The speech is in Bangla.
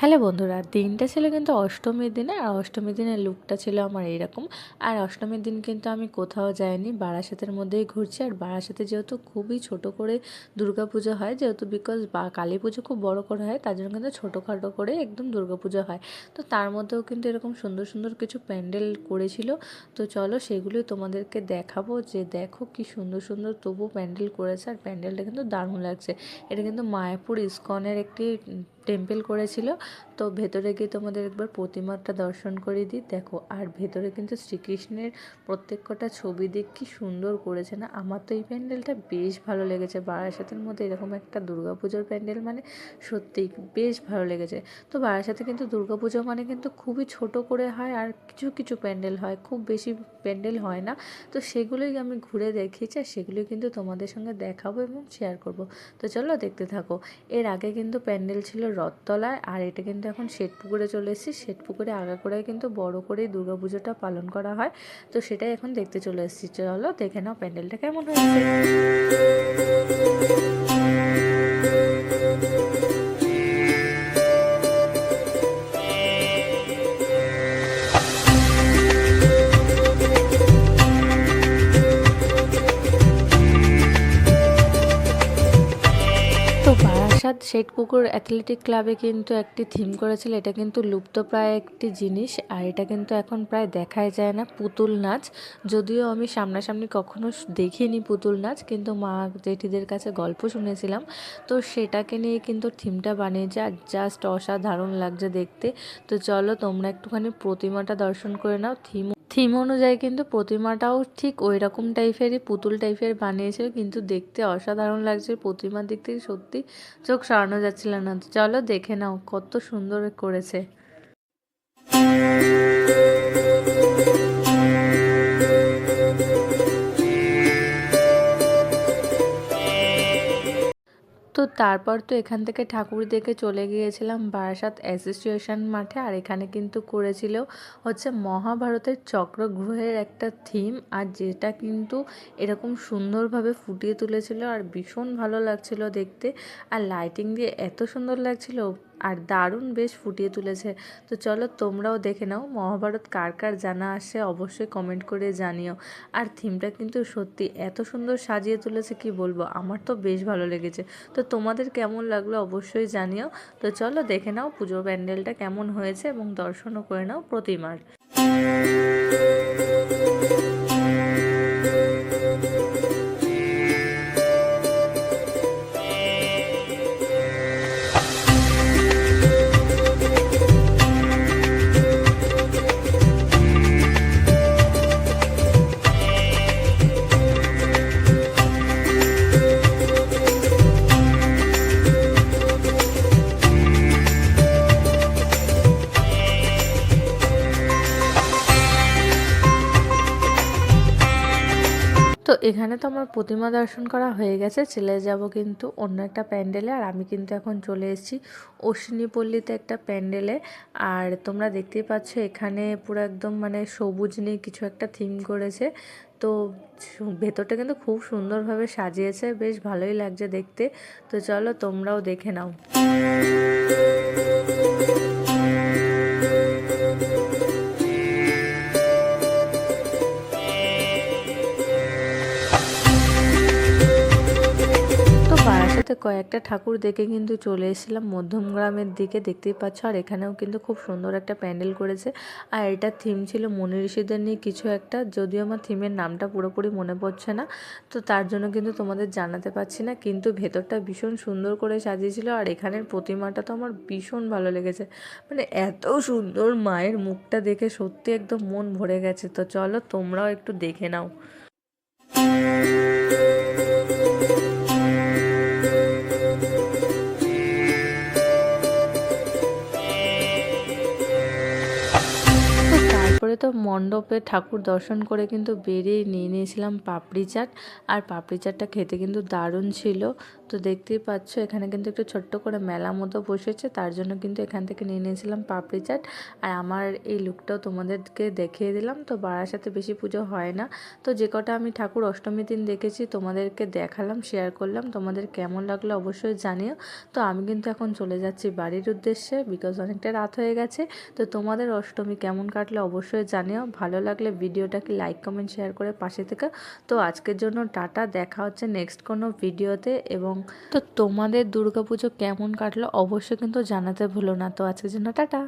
হ্যালো বন্ধুরা, দিনটা ছিল কিন্তু অষ্টমীর দিনে, আর অষ্টমীর দিনের লুকটা ছিল আমার এইরকম আর অষ্টমীর দিন কিন্তু আমি কোথাও যাইনি, বারাসাতের মধ্যেই ঘুরছি। আর বারাসাতে যেহেতু খুবই ছোট করে দুর্গাপুজো হয়, যেহেতু বিকজ বা কালী পুজো খুব বড় করে হয়, তার জন্য কিন্তু ছোটোখাটো করে একদম দুর্গাপুজো হয়। তো তার মধ্যেও কিন্তু এরকম সুন্দর সুন্দর কিছু প্যান্ডেল করেছিল। তো চলো সেগুলোই তোমাদেরকে দেখাবো যে দেখো কি সুন্দর সুন্দর তবু প্যান্ডেল করেছে। আর প্যান্ডেলটা কিন্তু দারুণ লাগছে। এটা কিন্তু মায়াপুর ইস্কনের একটি টেম্পেল করেছিল। তো ভেতরে গিয়ে তোমাদের একবার প্রতিমাটা দর্শন করে দিই। দেখো, আর ভেতরে কিন্তু শ্রীকৃষ্ণের প্রত্যেক কটা ছবি দেখ কি সুন্দর করেছে না? আমার তো এই প্যান্ডেলটা বেশ ভালো লেগেছে। বারাসাতের মধ্যে এরকম একটা দুর্গাপুজোর প্যান্ডেল মানে সত্যিই বেশ ভালো লেগেছে। তো বারাসাতে কিন্তু দুর্গাপুজো মানে কিন্তু খুবই ছোট করে হয় আর কিছু কিছু প্যান্ডেল হয়। খুব বেশি প্যান্ডেল হয় না। তো সেগুলোই আমি ঘুরে দেখিয়েছি আর সেগুলোই কিন্তু তোমাদের সঙ্গে দেখাবো এবং শেয়ার করব। তো চলো দেখতে থাকো। এর আগে কিন্তু প্যান্ডেল ছিল রথতলায়, আর এটা কিন্তু এখন শ্বেতপুকুরে চলে এসেছি। শেঠপুকুরে আগা করে কিন্তু বড় করেই দুর্গাপুজোটা পালন করা হয়। তো সেটাই এখন দেখতে চলে এসেছি। চলো দেখে নাও প্যান্ডেলটা কেমন হয়েছে। বারাসাত শেঠপুকুর অ্যাথলেটিক ক্লাবে কিন্তু একটি থিম করেছিল। এটা কিন্তু লুপ্তপ্রায় একটি জিনিস আর এটা কিন্তু এখন প্রায় দেখাই যায় না। পুতুল নাচ। যদিও আমি সামনাসামনি কখনো দেখিনি পুতুল নাচ, কিন্তু মা জেঠিদের কাছে গল্প শুনেছিলাম। তো সেটাকে নিয়ে কিন্তু থিমটা বানিয়েছে আর জাস্ট অসাধারণ লাগছে দেখতে। তো চলো তোমরা একটুখানি প্রতিমাটা দর্শন করে নাও। থিম থিম অনুযায়ী কিন্তু প্রতিমাটাও ঠিক ওই রকম টাইপেরই পুতুল টাইপের বানিয়েছিল কিন্তু দেখতে অসাধারণ লাগছে। প্রতিমার দিক থেকে সত্যি চোখ সরানো যাচ্ছিল না। চলো দেখে নাও কত সুন্দর করেছে। তো তারপর তো এখান থেকে ঠাকুর দেখে চলে গিয়েছিলাম বারাসাত অ্যাসোসিয়েশন মাঠে। আর এখানে কিন্তু করেছিল হচ্ছে মহাভারতের চক্রগ্রহের একটা থিম। আর যেটা কিন্তু এরকম সুন্দরভাবে ফুটিয়ে তুলেছিল আর ভীষণ ভালো লাগছিল দেখতে। আর লাইটিং দিয়ে এত সুন্দর লাগছিল আর দারুণ বেশ ফুটিয়ে তুলেছে। তো চলো তোমরাও দেখে নাও, মহাভারত কার কার জানা আসে অবশ্যই কমেন্ট করে জানিও। আর থিমটা কিন্তু সত্যি এত সুন্দর সাজিয়ে তুলেছে, কি বলব? আমার তো বেশ ভালো লেগেছে। তো তোমাদের কেমন লাগল অবশ্যই জানিও। তো চলো দেখে নাও পুজো প্যান্ডেলটা কেমন হয়েছে এবং দর্শনও করে নাও প্রতিমার। এখানে তো আমার প্রতিমা দর্শন করা হয়ে গেছে, চলে যাব কিন্তু অন্য একটা প্যান্ডেলে। আর আমি কিন্তু এখন চলে এসেছি অশ্বিনীপল্লীতে একটা প্যান্ডেলে। আর তোমরা দেখতেই পাচ্ছ এখানে পুরো একদম মানে সবুজ নিয়ে কিছু একটা থিম করেছে। তো ভেতরটা কিন্তু খুব সুন্দরভাবে সাজিয়েছে, বেশ ভালোই লাগছে দেখতে। তো চলো তোমরাও দেখে নাও। বারাসাতে কয়েকটা ঠাকুর দেখে কিন্তু চলে এসেছিলাম। মধ্যম গ্রামের দিকে দেখতেই পাচ্ছ, আর এখানেও কিন্তু খুব সুন্দর একটা প্যান্ডেল করেছে। আর এটার থিম ছিল মনি ঋষিদের নিয়ে কিছু একটা, যদিও আমার থিমের নামটা পুরোপুরি মনে পড়ছে না, তো তার জন্য কিন্তু তোমাদের জানাতে পারছি না, কিন্তু ভেতরটা ভীষণ সুন্দর করে সাজিয়েছিল, আর এখানের প্রতিমাটা তো আমার ভীষণ ভালো লেগেছে। মানে এত সুন্দর মায়ের মুখটা দেখে সত্যি একদম মন ভরে গেছে, তো চলো তোমরাও একটু দেখে নাও। তো মণ্ডপে ঠাকুর দর্শন করে কিন্তু বেরিয়ে নিয়ে নিয়েছিলাম পাপড়ি চাট। আর পাপড়ি চাটটা খেতে কিন্তু দারুণ ছিল। তো দেখতেই পাচ্ছ, এখানে কিন্তু একটু ছোট্ট করে মেলা মতো বসেছে, তার জন্য কিন্তু এখান থেকে নিয়ে নিয়েছিলাম পাপড়ি চাট। আর আমার এই লুকটাও তোমাদেরকে দেখিয়ে দিলাম। তো বাড়ার সাথে বেশি পুজো হয় না। তো যে কটা আমি ঠাকুর অষ্টমী দিন দেখেছি, তোমাদেরকে দেখালাম শেয়ার করলাম। তোমাদের কেমন লাগল অবশ্যই জানিও। তো আমি কিন্তু এখন চলে যাচ্ছি বাড়ির উদ্দেশ্যে বিকজ অনেকটা রাত হয়ে গেছে। তো তোমাদের অষ্টমী কেমন কাটলো অবশ্যই জানিও, ভালো লাগলে ভিডিওটাকে লাইক কমেন্ট শেয়ার করে পাশে থেকে। তো আজকের জন্য টাটা, দেখা হচ্ছে নেক্সট কোনো ভিডিওতে এবং তো তোমাদের দুর্গাপুজো কেমন কাটলো অবশ্যই কিন্তু জানাতে ভুলো না। তো আজকের জন্য টাটা।